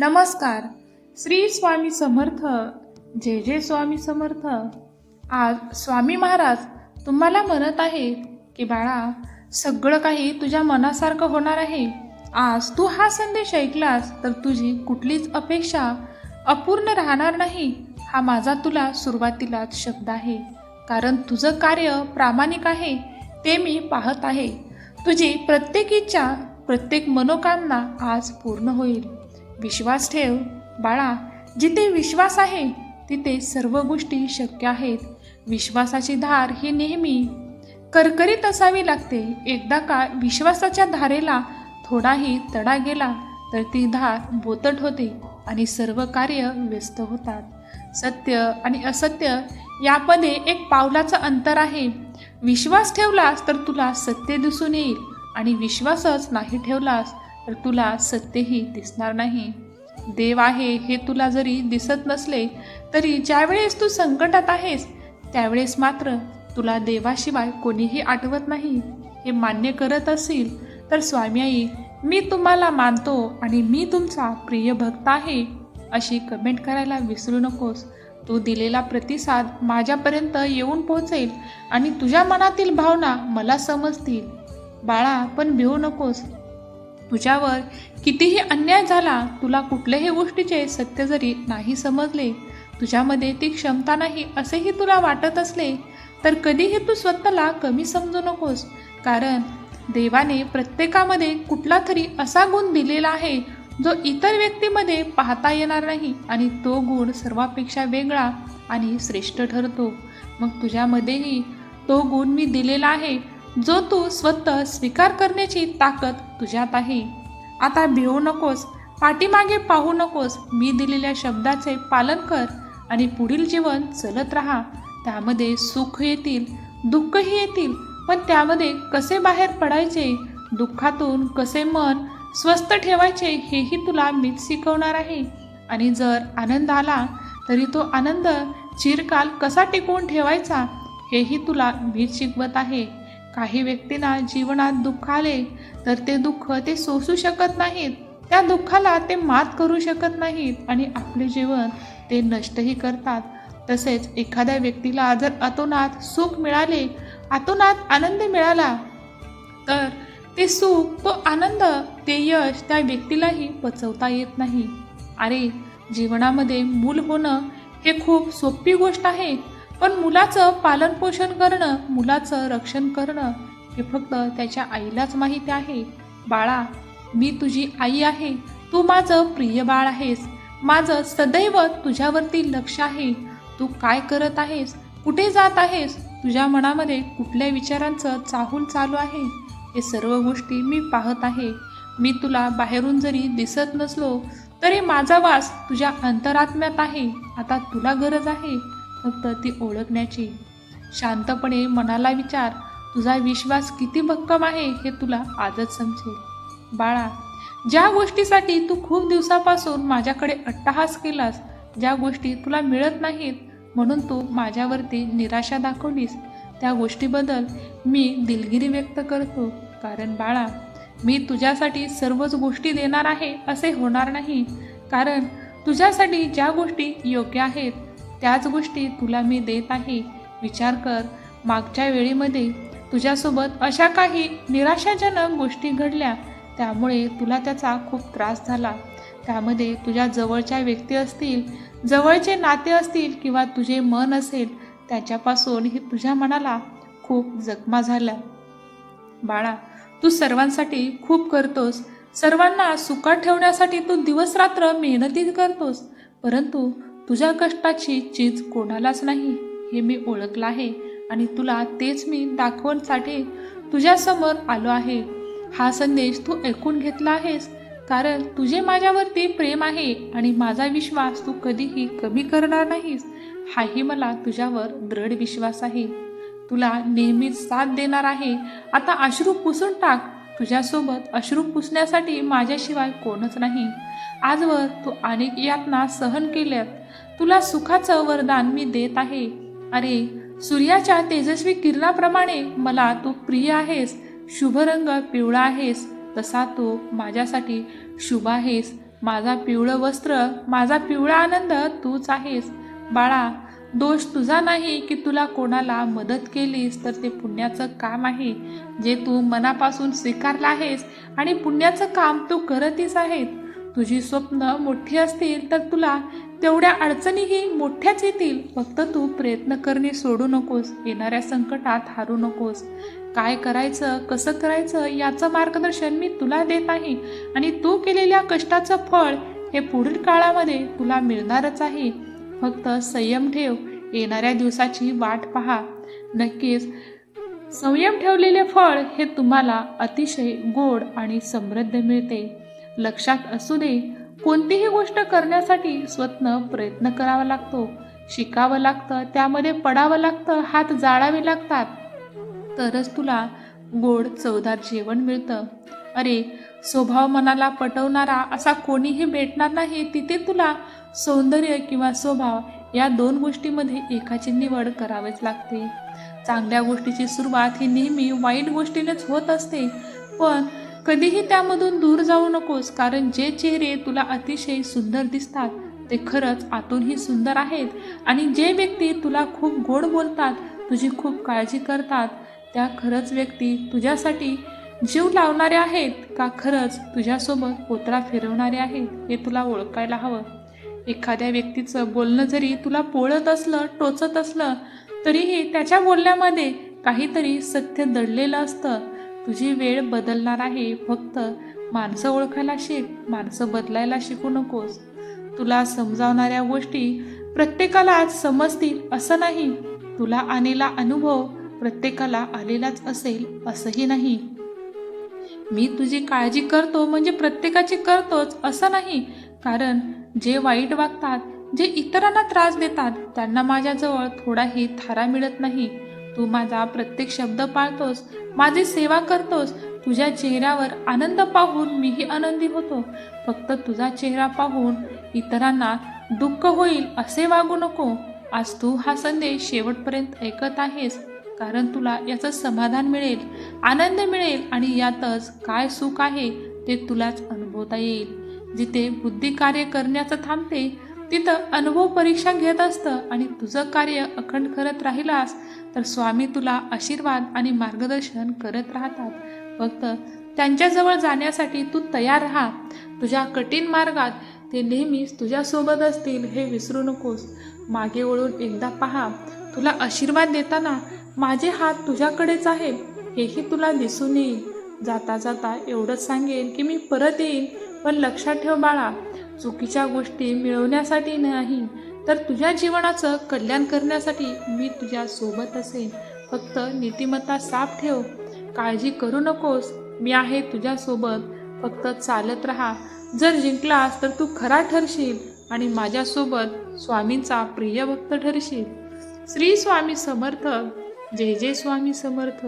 नमस्कार. श्री स्वामी समर्थ. जे जे स्वामी समर्थ. आज स्वामी महाराज तुम्हाला म्हणत आहेत की बाळा सगळं काही तुझ्या मनासारखं होणार आहे. आज तू हा संदेश ऐकलास तर तुझी कुठलीच अपेक्षा अपूर्ण राहणार नाही. हा माझा तुला सुरुवातीलाच शब्द आहे. कारण तुझं कार्य प्रामाणिक आहे ते मी पाहत आहे. तुझी प्रत्येक इच्छा प्रत्येक मनोकामना आज पूर्ण होईल. विश्वास ठेव बाळा. जिथे विश्वास आहे तिथे सर्व गोष्टी शक्य आहेत. विश्वासाची धार ही नेहमी करकरीत असावी लागते. एकदा का विश्वासाच्या धारेला थोडाही तडा गेला तर ती धार बोतट होते आणि सर्व कार्य व्यस्त होतात. सत्य आणि असत्य यामध्ये एक पावलाचं अंतर आहे. विश्वास ठेवलास तर तुला सत्य दिसून येईल आणि विश्वासच नाही ठेवलास तर तुला सत्यही दिसणार नाही. देव आहे हे तुला जरी दिसत नसले तरी ज्यावेळेस तू संकटात आहेस त्यावेळेस मात्र तुला देवाशिवाय कोणीही आठवत नाही. हे मान्य करत असेल तर स्वामी आई मी तुम्हाला मानतो आणि मी तुमचा प्रिय भक्त आहे अशी कमेंट करायला विसरू नकोस. तू दिलेला प्रतिसाद माझ्यापर्यंत येऊन पोहोचेल आणि तुझ्या मनातील भावना मला समजतील. बाळा पण भिवू नकोस. तुझ्यावर कितीही अन्याय झाला तुला कुठल्याही गोष्टीचे सत्य जरी नाही समजले तुझ्यामध्ये ती क्षमता नाही असेही तुला वाटत असले तर कधीही तू स्वतःला कमी समजू नकोस. कारण देवाने प्रत्येकामध्ये कुठला तरी असा गुण दिलेला आहे जो इतर व्यक्तीमध्ये पाहता येणार नाही आणि तो गुण सर्वापेक्षा वेगळा आणि श्रेष्ठ ठरतो. मग तुझ्यामध्येही तो गुण मी दिलेला आहे जो तू स्वतः स्वीकार करण्याची ताकद तुझ्यात आहे. आता भिवू नकोस पाठीमागे पाहू नकोस मी दिलेल्या शब्दाचे पालन कर आणि पुढील जीवन चलत राहा. त्यामध्ये सुख येतील दुःखही येतील पण त्यामध्ये कसे बाहेर पडायचे दुःखातून कसे मन स्वस्थ ठेवायचे हेही तुला मीच शिकवणार आहे. आणि जर आनंद आला तरी तो आनंद चिरकाल कसा टिकवून ठेवायचा हेही तुला मीच शिकवत आहे. काही व्यक्तींना जीवनात दुःख आले तर ते दुःख ते सोसू शकत नाहीत. त्या दुःखाला ते मात करू शकत नाहीत आणि आपले जीवन ते नष्टही करतात. तसेच एखाद्या व्यक्तीला जर अतोनात सुख मिळाले अतोनात आनंद मिळाला तर ते सुख तो आनंद ते यश त्या व्यक्तीलाही पचवता येत नाही. अरे जीवनामध्ये मूल होणं हे खूप सोपी गोष्ट आहे. पण मुलाचं पालनपोषण करणं मुलाचं रक्षण करणं हे फक्त त्याच्या आईलाच माहिती आहे. बाळा मी तुझी आई आहे. तू माझं प्रिय बाळ आहेस. माझं सदैव तुझ्यावरती लक्ष आहे. तू काय करत आहेस? कुठे जात आहेस? तुझ्या मनामध्ये कुठल्या विचारांचं चाहूल चालू आहे? हे सर्व गोष्टी मी पाहत आहे. मी तुला बाहेरून जरी दिसत नसलो तरी माझा वास तुझ्या अंतरात्म्यात आहे. आता तुला गरज आहे. फक्त ती ओळखण्याची. शांतपणे मनाला विचार तुझा विश्वास किती भक्कम आहे हे तुला आजच समजेल. बाळा ज्या गोष्टीसाठी तू खूप दिवसापासून माझ्याकडे अट्टहास केलास ज्या गोष्टी तुला मिळत नाहीत म्हणून तू माझ्यावरती निराशा दाखवलीस त्या गोष्टीबद्दल मी दिलगिरी व्यक्त करतो. कारण बाळा मी तुझ्यासाठी सर्वच गोष्टी देणार आहे असे होणार नाही. कारण तुझ्यासाठी ज्या गोष्टी योग्य आहेत त्याच गोष्टी तुला मी देत आहे. विचार कर. मागच्या वेळेमध्ये तुझ्यासोबत अशा काही निराशाजनक गोष्टी घडल्या. त्यामुळे तुला त्याचा खूप त्रास झाला. त्यामध्ये तुझ्या जवळच्या व्यक्ती असतील जवळचे नाते असतील किंवा तुझे मन असेल त्याच्यापासून हे तुझ्या मनाला खूप जखमा झाल्या बाळा तू सर्वांसाठी खूप करतोस. सर्वांना सुखात ठेवण्यासाठी तू दिवसरात्र मेहनती करतोस. परंतु तुझ्या कष्टाची चीज कोणालाच नाही हे मी ओळखलं आहे आणि तुला तेच मी दाखवण्यासाठी तुझ्यासमोर आलो आहे. हा संदेश तू ऐकून घेतला आहेस कारण तुझे माझ्यावरती प्रेम आहे आणि माझा विश्वास तू कधीही कमी करणार नाहीस हाही मला तुझ्यावर दृढ विश्वास आहे. तुला नेहमीच साथ देणार आहे. आता अश्रू पुसून टाक तुझ्यासोबत अश्रू पुसण्यासाठी माझ्याशिवाय कोणच नाही. आजवर तू अनेक यातना सहन केल्यात. तुला सुखाचं वरदान मी देत आहे. अरे सूर्याच्या तेजस्वी किरणाप्रमाणे मला तू प्रिय आहेस शुभ रंग पिवळा आहेस तसा तू माझ्यासाठी शुभ आहेस. माझा पिवळं वस्त्र माझा पिवळा आनंद तूच आहेस. बाळा दोष तुझा नाही की तुला कोणाला मदत केलीस तर ते पुण्याचं काम आहे. जे तू मनापासून स्वीकारलं आहेस आणि पुण्याचं काम तू करतच आहेस तुझी स्वप्न मोठी असतील तर तुला तेवढ्या अडचणीही मोठ्याच येतील. फक्त तू प्रयत्न करणे सोडू नकोस. येणाऱ्या संकटात हारू नकोस. काय करायचं कसं करायचं याचं मार्गदर्शन मी तुला देत आहे. आणि तू केलेल्या कष्टाचं फळ हे पुढील काळामध्ये तुला मिळणारच आहे. फक्त संयम ठेव. येणाऱ्या दिवसाची वाट पहा. नक्कीच संयम ठेवलेले फळ हे तुम्हाला अतिशय गोड आणि समृद्ध मिळते. लक्षात असू दे कोणतीही गोष्ट करण्यासाठी स्वतः प्रयत्न करावा लागतो शिकावं लागतं त्यामध्ये पडावं लागतं हात जाळावे लागतात. तरच तुला गोड चवदार जेवण मिळतं. अरे स्वभाव मनाला पटवणारा असा कोणीही भेटणार नाही तिथे तुला सौंदर्य किंवा स्वभाव या दोन गोष्टीमध्ये एकाची निवड करावीच लागते. चांगल्या गोष्टीची सुरुवात ही नेहमी वाईट गोष्टीनेच होत असते पण कधीही त्यामधून दूर जाऊ नकोस कारण जे चेहरे तुला अतिशय सुंदर दिसतात ते खरंच आतूनही सुंदर आहेत. आणि जे व्यक्ती तुला खूप गोड बोलतात तुझी खूप काळजी करतात त्या खरंच व्यक्ती तुझ्यासाठी जीव लावणारे आहेत का खरंच तुझ्यासोबत पोतळा फिरवणारे आहेत हे तुला ओळखायला हवं. एखाद्या व्यक्तीचं बोलणं जरी तुला पोळत असलं टोचत असलं तरीही त्याच्या बोलण्यामध्ये काहीतरी सत्य दडलेलं असतं. तुझी वेळ बदलणार आहे. फक्त माणसं ओळखायला शिक. माणसं बदलायला शिकू नकोस. तुला समजावणाऱ्या गोष्टी प्रत्येकालाच समजतील असं नाही. तुला आलेला अनुभव प्रत्येकाला आलेलाच असेल असंही नाही. मी तुझी काळजी करतो म्हणजे प्रत्येकाची करतोच असं नाही. कारण जे वाईट वागतात जे इतरांना त्रास देतात त्यांना माझ्याजवळ थोडाही थारा मिळत नाही. तू माझा प्रत्येक शब्द पाळतोस माझी सेवा करतोस. तुझ्या चेहऱ्यावर आनंद पाहून मीही आनंदी होतो. फक्त तुझा चेहरा पाहून इतरांना दुःख होईल असे वागू नको. आज तू हा संदेश शेवटपर्यंत ऐकत आहेस कारण तुला याचं समाधान मिळेल आनंद मिळेल आणि यातच काय सुख आहे ते तुलाच अनुभवता येईल. जिथे बुद्धी कार्य करण्याचं थांबते तिथं अनुभव परीक्षा घेत असतं आणि तुझं कार्य अखंड करत राहिलास तर स्वामी तुला आशीर्वाद आणि मार्गदर्शन करत राहतात. फक्त त्यांच्याजवळ जाण्यासाठी तू तयार राहा. तुझ्या कठीण मार्गात ते नेहमीच तुझ्यासोबत असतील हे विसरू नकोस. मागे वळून एकदा पहा तुला आशीर्वाद देताना माझे हात तुझ्याकडेच आहे हेही तुला दिसून येईल. जाता जाता एवढंच सांगेन की मी परत येईन पण लक्षात ठेव बाळा चुकीच्या गोष्टी मिळवण्यासाठी नाही तर तुझ्या जीवनाचं कल्याण करण्यासाठी मी तुझ्या सोबत असेन. फक्त नीतिमत्ता साफ ठेव. काळजी करू नकोस. मी आहे तुझ्यासोबत फक्त चालत राहा. जर जिंकलास तर तू खरा ठरशील आणि माझ्यासोबत स्वामींचा प्रिय भक्त ठरशील. श्री स्वामी समर्थ. जय जय स्वामी समर्थ.